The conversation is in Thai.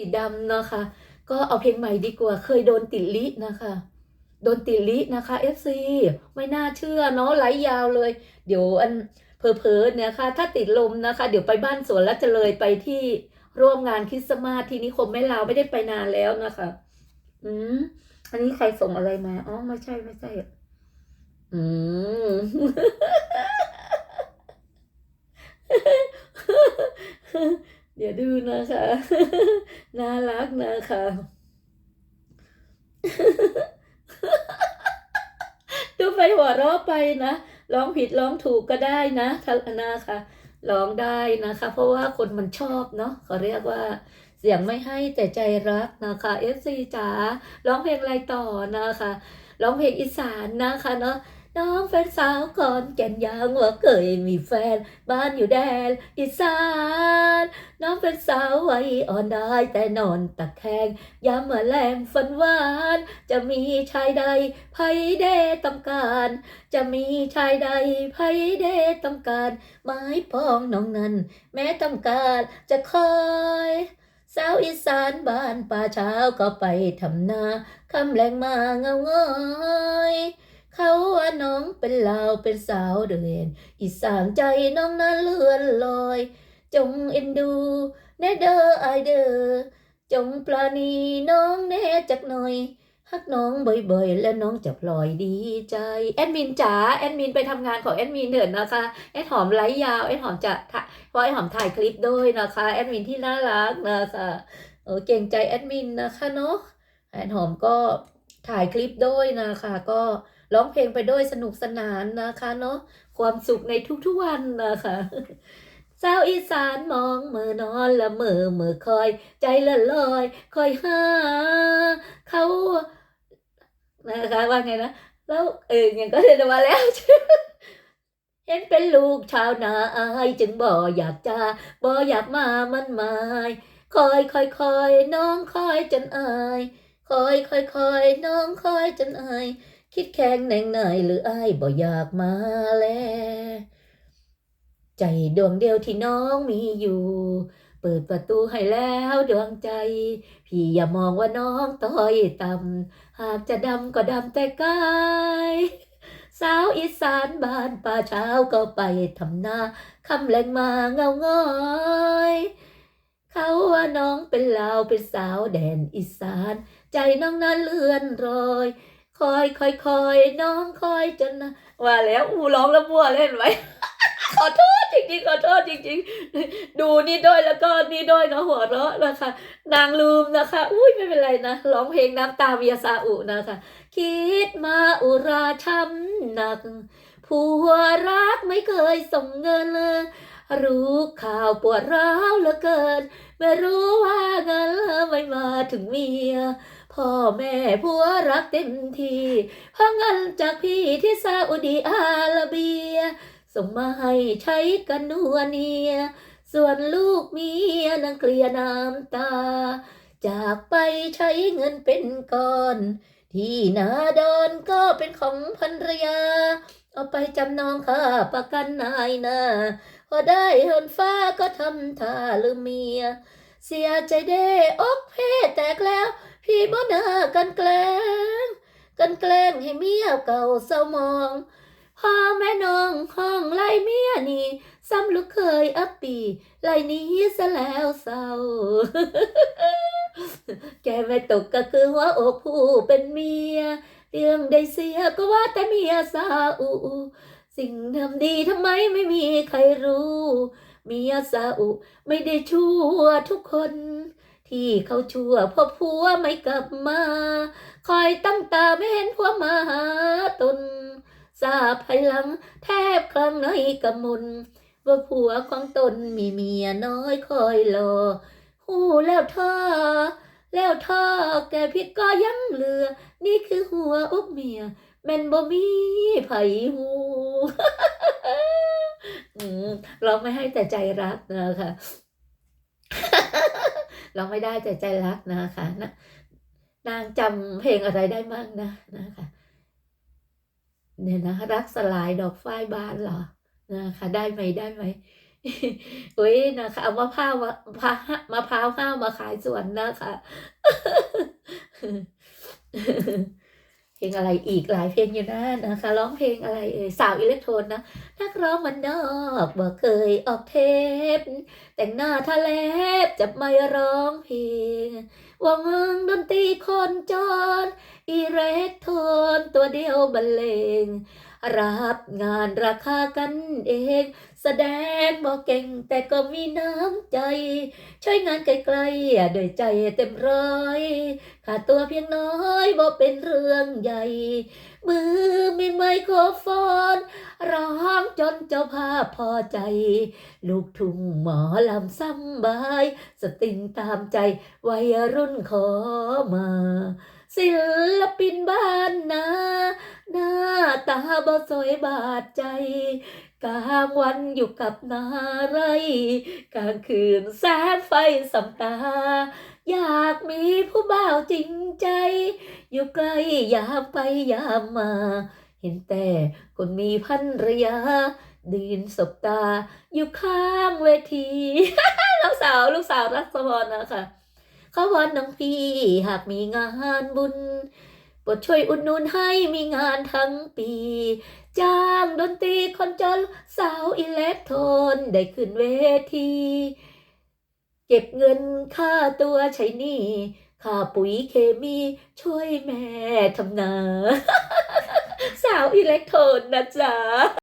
ีดำนะคะ ก็เอาเพลงใหม่ดีกว่า เคยโดนติดลินะคะโดนติดลินะคะ FC ไม่น่าเชื่อเนาะไหลยาวเลย เดี๋ยวอันเพอๆเนี่ยค่ะ ถ้าติดลมนะคะ เดี๋ยวไปบ้านสวนแล้วจะเลยไปที่ร่วมงานคริสต์มาสที่นิคมแม่ลาวไม่ได้ไปนานแล้วนะคะ อืมอันนี้ใครส่งอะไรมา อ๋อ ไม่ใช่ไม่ใช่ อืม เดี๋ยวดูนะคะ น่ารักนะคะดูไปหัวเราะไปนะร้องผิดร้องถูกก็ได้นะทัศนาค่ะร้องได้นะคะ เพราะว่าคนมันชอบเนาะเขาเรียกว่าเสียงไม่ให้แต่ใจรักนะคะเอฟซีจ๋าร้องเพลงอะไรต่อนะคะร้องเพลงอีสานนะคะเนาะ น้องแฟนสาวก่อนแก่นยางว่าเคยมีแฟน บ้านอยู่แดนอีสาน น้องเป็นสาววัยอ่อนได้แต่นอนตะแคงยามเมื่อแรงฝันหวาน จะมีชายใดไผเดต้องการ จะมีชายใดไผเดต้องการ ไม้พองน้องนั้น แม้ต้องการจะคอยสาวอีสานบ้านป่าเช้าก็ไปทำนาคำแรงมาเงาง้อย เขาว่าน้องเป็นลาวเป็นสาวเดินอีสานใจน้องนั้นเลื่อนลอย จงเอ็นดูแน่เด้อไอเด้อจงปลาณีน้องแน่จักหน่อยฮักน้องบ่อยๆ แล้วน้องจะพลอยดีใจ แอดมินจ๋าแอดมินไปทำงานของแอดมินเถิดนะคะ แอดหอมไลฟ์ยาวแอดหอมจะเพราะแอดหอมถ่ายคลิปด้วยนะคะแอดมินที่น่ารักนะคะเออเก่งใจแอดมินนะคะเนาะแอดหอมก็ถ่ายคลิปด้วยนะคะก็ ร้องเพลงไปด้วยสนุกสนานนะคะเนาะความสุขในทุกๆวันนะคะสาวอีสานมองมือนอนละเมอมือคอย ใจละลอยคอยหาเขานะคะว่าไงนะแล้วเออยังก็เดินมาแล้วเห็นเป็นลูกชาวนาอายจึงบ่อยากจะบ่อยากมามันหมายคอยคอยคอยน้องคอยจนอายคอยคอยคอยน้องคอยจนอาย คิดแข็งแหน่งไหนหรืออายบ่อยากมาแล ใจดวงเดียวที่น้องมีอยู่ เปิดประตูให้แล้วดวงใจ พี่อย่ามองว่าน้องต้อยต่ำหากจะดำก็ดำแต่กายสาวอีสานบ้านป่าเช้าก็ไปทำนาคำแรงมาเงาง้อยเขาว่าน้องเป็นลาวเป็นสาวแดนอีสาน ใจน้องนั้นเลื่อนรอย คอยคอยคอยน้องคอยจนว่าแล้วอูร้องแล้วมั่วเล่นไว้ ขอโทษจริงๆขอโทษจริงๆ ดูนี่ด้วยแล้วก็นี่ด้วยเนาะหัวเราะนะคะ นางลืมนะคะ อุ้ยไม่เป็นไรนะร้องเพลงน้ำตาเมียซาอุนะคะ คิดมาอุราช้ำหนักผัวรักไม่เคยส่งเงินเลยรู้ข่าวปวดร้าวเหลือเกิน ไม่รู้ว่าเงินไม่มาถึงเมีย พ่อแม่ผัวรักเต็มทีเพราะเงินจากพี่ที่ซาอุดีอาระเบีย ส่งมาให้ใช้กันนัวเนีย ส่วนลูกเมียนังเคลียน้ำตา จากไปใช้เงินเป็นก้อน ที่นาดอนก็เป็นของภรรยา เอาไปจำนองค่าประกันนายนาพอได้เหินฟ้าก็ทำท่าลืมเมีย เสียใจเด้อกเพศแตกแล้ว พี่บ่น่ากันแกล้ง กันแกล้งให้เมียเก่าเศร้ามองพ่อแม่น้องห้องไล่เมียนี่ซ้ำลูกเคยอัปปีไล่นี้ซะแล้วเศร้า แกไม่ตกก็คือหัวอกผู้เป็นเมีย เรื่องได้เสียก็ว่าแต่เมียสาอูสิ่งทำดีทำไมไม่มีใครรู้ เมียสาอุ ไม่ได้ชั่วทุกคน ที่เขาชั่วเพราะผัวไม่กลับมา คอยตั้งตาไม่เห็นผัวมาหาตนทราบภายหลังแทบครั้งในกำมุนว่าผัวของตนมีเมียน้อยคอยรอหูแล้วท่าแล้วท่าแกพิดก็ยังเหลือ นี่คือหัวอกเมีย แม่นบ่มีไผหูอืมเราไม่ให้แต่ใจรักนะคะเราไม่ได้แต่ใจรักนะคะนะนางจำเพลงอะไรได้มั่งนะนะคะเนี่ยนะรักสลายดอกฝ้ายบานเหรอนะคะได้ไหมได้ไหมอุ้ยนะคะเอามะพร้าวมาพร้าวมะพร้าวห้าวมาขายสวนนะคะ เพลงอะไรอีกหลายเพลงอยู่นะนะคะร้องเพลงอะไรเอ่ยสาวอิเล็กโทรนนะนักร้องมันนอกบ่เคยออกเทป แต่งหน้าทะเลบจะไม่ร้องเพลงวางงดนตรีคนจนอิเล็กโทรนตัวเดียวบรรเลง รับงานราคากันเอง แสดงบอกเก่งแต่ก็มีน้ำใจ ช่วยงานไกลๆด้วยใจเต็มร้อยค่าตัวเพียงน้อยบอกเป็นเรื่องใหญ่ มือมีไมโครโฟน ร้องจนเจ้าภาพพอใจ ลูกทุ่งหมอลำซ้ำบาย สตริงตามใจวัยรุ่นขอมาศิลปิน บ่สวยบาดใจ กลางวันอยู่กับนาไร กลางคืนแสงไฟสำตา อยากมีผู้บ่าวจริงใจ อยู่ใกล้ยามไปยามมา เห็นแต่คนมีพันรยาดินสบตา อยู่ข้างเวทีลูกสาวลูกสาวรักสวรนะคะเขาวอนน้องพี่หากมีงานบุญ โปรดช่วยอุดหนุนให้มีงานทั้งปี จ้างดนตรีคนจนสาวอิเล็กโทรนได้ขึ้นเวที เก็บเงินค่าตัวใช้หนี้ค่าปุ๋ยเคมีช่วยแม่ทำนา สาวอิเล็กโทรนนะจ๊ะ